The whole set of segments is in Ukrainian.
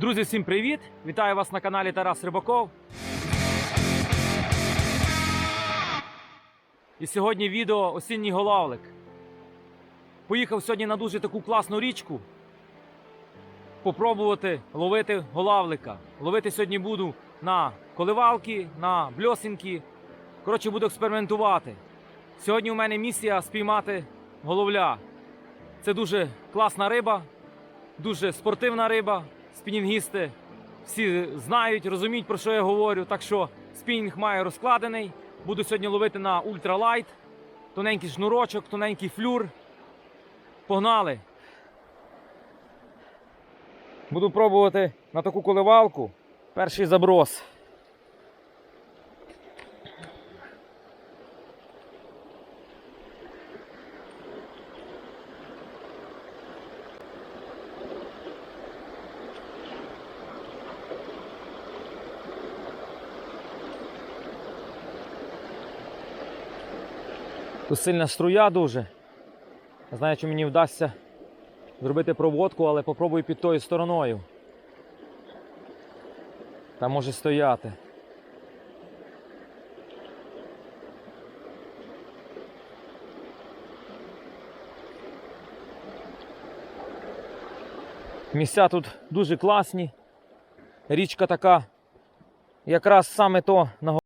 Друзі, всім привіт! Вітаю вас на каналі Тарас Рибаков. І сьогодні відео осінній голавлик. Поїхав сьогодні на дуже таку класну річку. Попробувати ловити голавлика. Ловити сьогодні буду на коливалки, на бльосинки. Коротше, буду експериментувати. Сьогодні у мене місія спіймати головля. Це дуже класна риба, дуже спортивна риба. Спінінгісти всі знають, розуміють, про що я говорю. Так що спінінг має розкладений. Буду сьогодні ловити на ультралайт. Тоненький шнурочок, тоненький флюр. Погнали! Буду пробувати на таку коливалку. Перший заброс. Тут сильна струя дуже. Не знаю, чи мені вдасться зробити проводку, але попробую під тою стороною. Там може стояти. Місця тут дуже класні. Річка така, якраз саме то на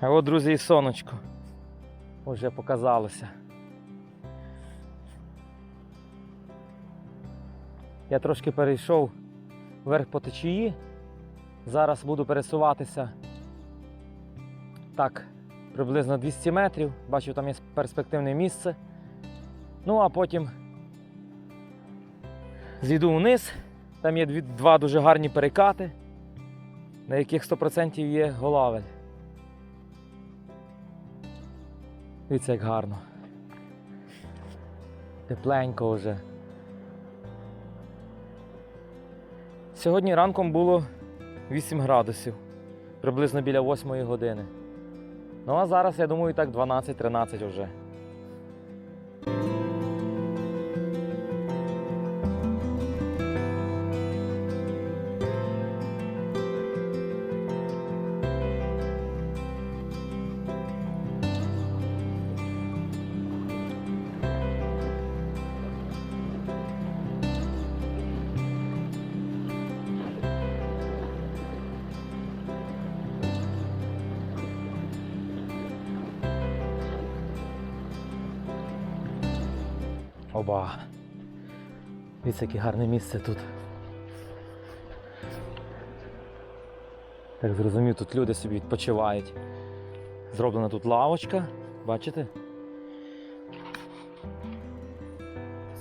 А от, друзі, і сонечко. Уже показалося. Я трошки перейшов вверх по течії. Зараз буду пересуватися так, приблизно 200 метрів. Бачу, там є перспективне місце. Ну а потім зійду вниз. Там є два дуже гарні перекати, на яких 100% є голавель. Дивіться, як гарно. Тепленько вже. Сьогодні ранком було 8 градусів, приблизно біля 8 години. Ну а зараз, я думаю, так 12-13 вже. Оба. Дивіться, яке гарне місце тут. Так зрозумів, тут люди собі відпочивають. Зроблена тут лавочка, бачите?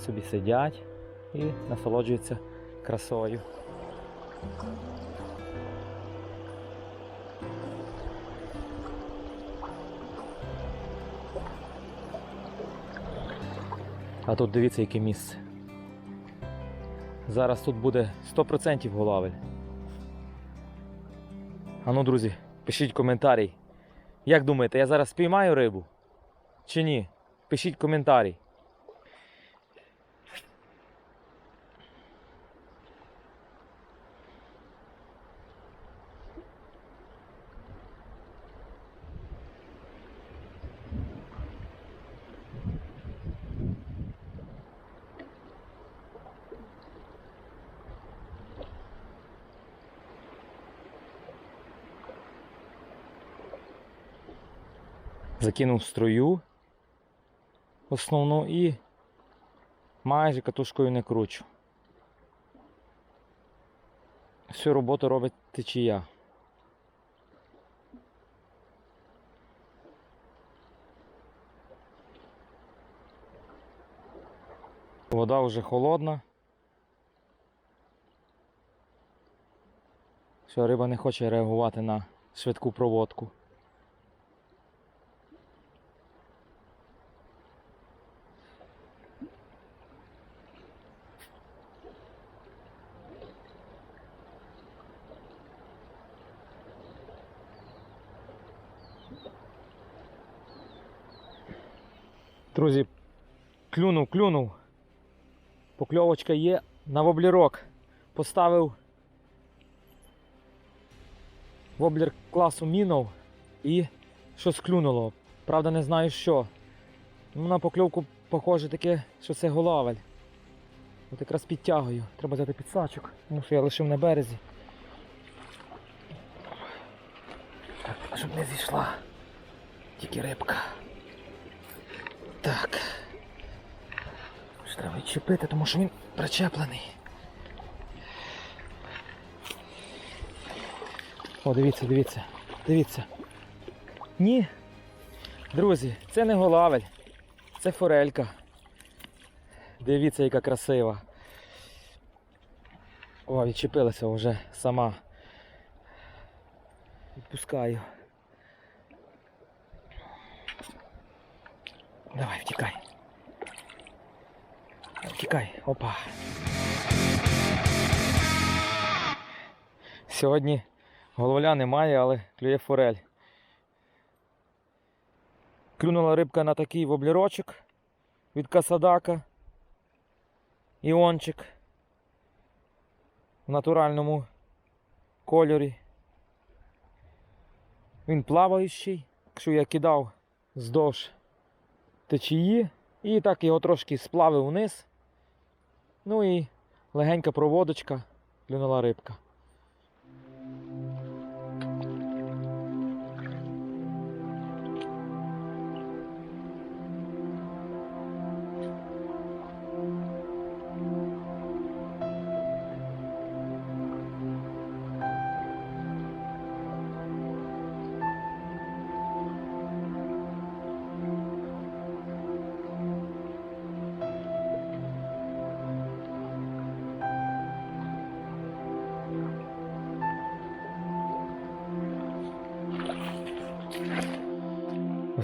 Собі сидять і насолоджуються красою. А тут дивіться, яке місце. Зараз тут буде 100% голавель. А ну, друзі, пишіть коментарі. Як думаєте, я зараз спіймаю рибу? Чи ні? Пишіть коментарі. Закинув струю основну і майже катушкою не кручу. Всю роботу робить течія. Вода вже холодна. Що риба не хоче реагувати на швидку проводку. Друзі, клюнув, клюнув. Покльовочка є на воблерок. Поставив воблер класу мінов і щось клюнуло. Правда, не знаю що. Ну, на покльовку похоже таке, що це голавель. От якраз підтягую. Треба взяти підсачок, тому що я лишив на березі. Так, щоб не зійшла. Тільки рибка. Так. Треба відчепити, тому що він причеплений. О, дивіться, дивіться, дивіться. Ні. Друзі, це не голавель, це форелька. Дивіться, яка красива. О, відчепилася вже сама. Відпускаю. Давай, втікай. Втікай, опа. Сьогодні головля немає, але клює форель. Клюнула рибка на такий воблерочок від Касадака. Іончик в натуральному кольорі. Він плаваючий, якщо я кидав здовж течії і так його трошки сплавив вниз. Ну і легенька проводочка, клюнула рибка.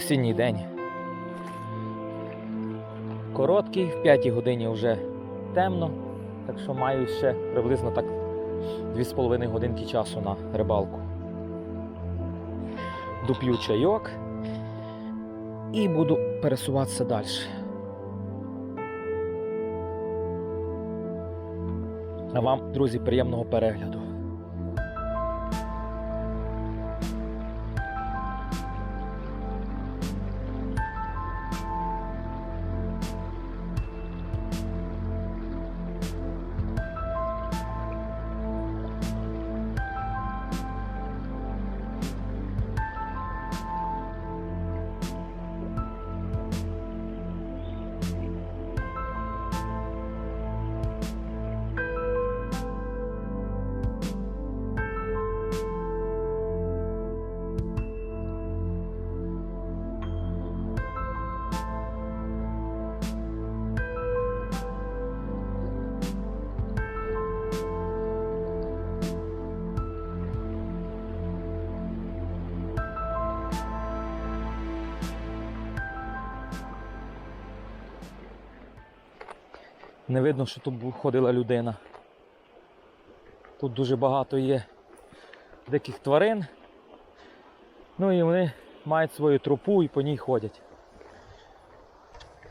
Осінній день. Короткий, в 5 годині вже темно, так що маю ще приблизно так 2,5 годинки часу на рибалку. Доп'ю чайок і буду пересуватися далі. А вам, друзі, приємного перегляду. Не видно, що тут ходила людина. Тут дуже багато є диких тварин. Ну і вони мають свою тропу і по ній ходять.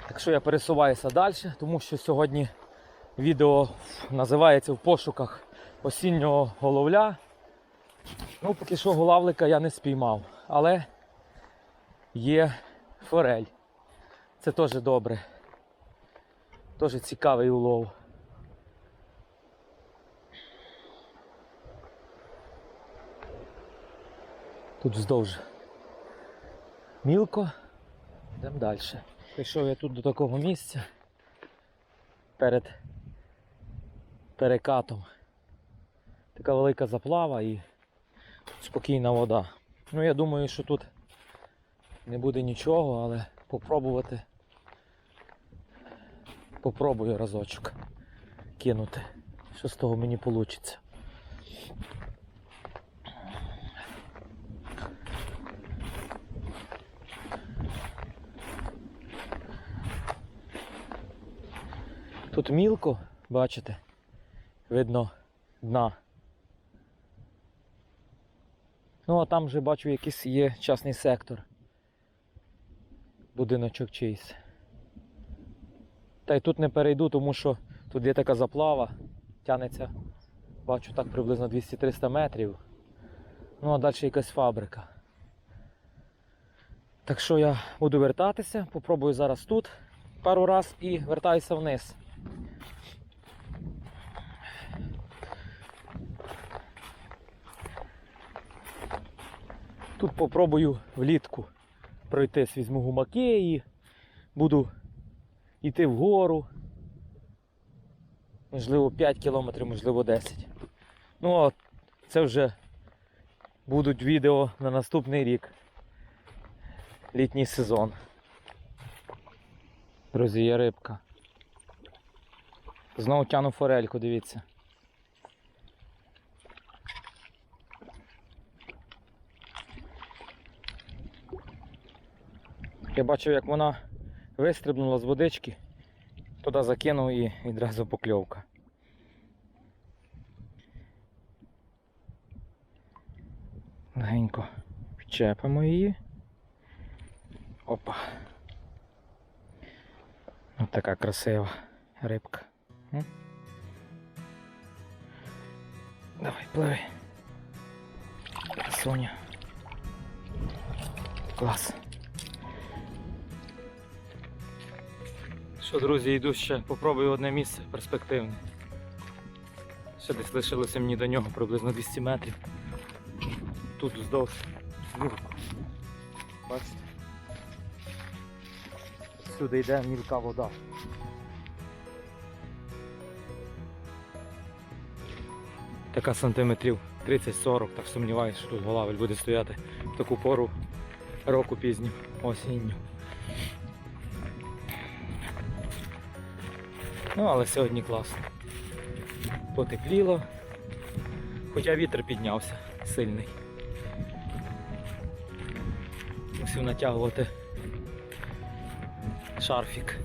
Так що я пересуваюся далі, тому що сьогодні відео називається в пошуках осіннього головля. Ну, поки що голавлика я не спіймав, але є форель. Це теж добре. Теж цікавий улов. Тут вздовж мілко. Йдемо далі. Прийшов я тут до такого місця перед перекатом. Така велика заплава і спокійна вода. Ну я думаю, що тут не буде нічого, але попробувати Попробую разочок кинути. Що з того мені вийде. Тут мілко, бачите, видно дна. Ну, а там вже бачу якийсь є частний сектор. Будиночок чийсь. Та й тут не перейду, тому що тут є така заплава, тянеться, бачу так приблизно 200-300 метрів. Ну а далі якась фабрика. Так що я буду вертатися, попробую зараз тут пару раз і вертаюся вниз. Тут попробую влітку пройтись, візьму гумаки і буду йти вгору. Можливо 5 кілометрів, можливо 10. Ну а це вже будуть відео на наступний рік. Літній сезон. Друзі, є рибка. Знову тяну форельку, дивіться. Я бачив, як вона вистрибнула з водички, туди закинув і відразу покльовка. Легенько підчепимо її. Опа. Ось така красива рибка. Давай, пливи. Соня. Клас. Що, друзі, йду ще попробую одне місце перспективне. Ще десь лишилося мені до нього приблизно 200 метрів. Тут вздовж. Бачите? Сюди йде мілка вода. Така сантиметрів 30-40, так сумніваюся, що тут голавель буде стояти в таку пору року пізню, осінню. Ну, але сьогодні класно. Потепліло, хоча вітер піднявся сильний. мусив натягувати шарфік.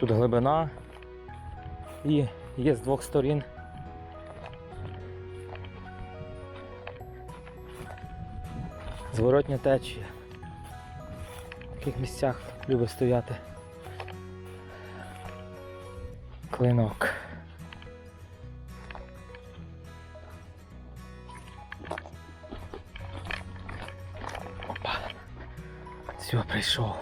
Тут глибина і є з двох сторін. Зворотня течія. В таких місцях любить стояти клинок. Опа. Все, прийшов.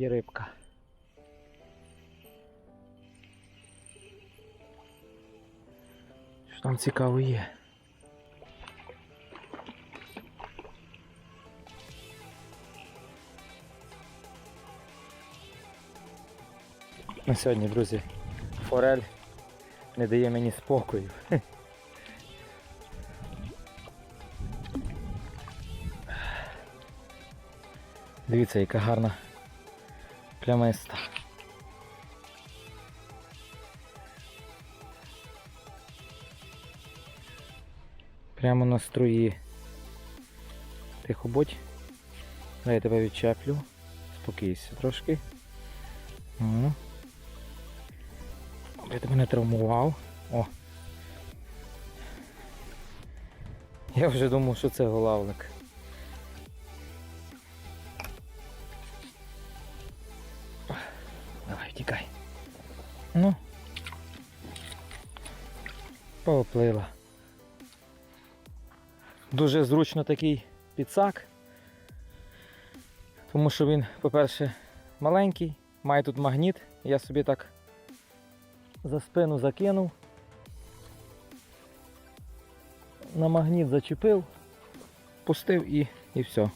Є рибка. Що там цікаво є? На сьогодні, друзі, форель не дає мені спокою. Дивіться, яка гарна плямиста. Прямо на струї. Тихо будь. Дай я тебе відчеплю. Спокійся трошки. О. Я тебе не травмував. О. Я вже думав, що це голавлик. Дуже зручно такий підсак. Тому що він, по-перше, маленький, має тут магніт. Я собі так за спину закинув. На магніт зачепив, пустив і, і все.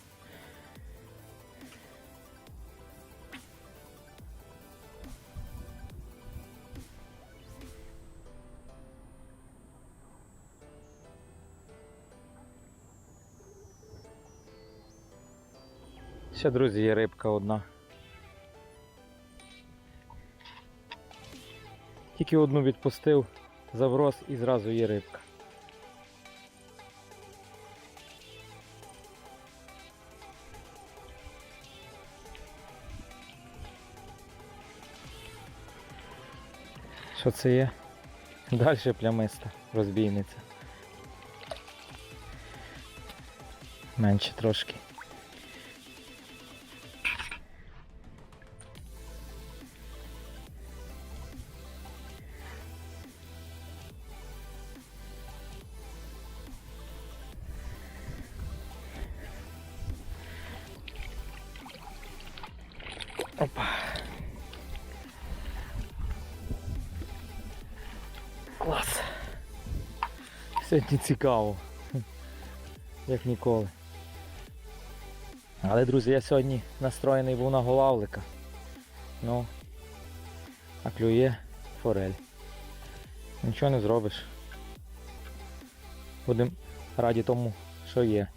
Ще, друзі, є рибка одна. Тільки одну відпустив, заврос і зразу є рибка. Що це є? Далі плямиста розбійниця. Менше трошки. Сьогодні цікаво. Як ніколи. Але, друзі, я сьогодні настроєний був на голавлика. Ну, а клює форель. Нічого не зробиш. Будемо раді тому, що є.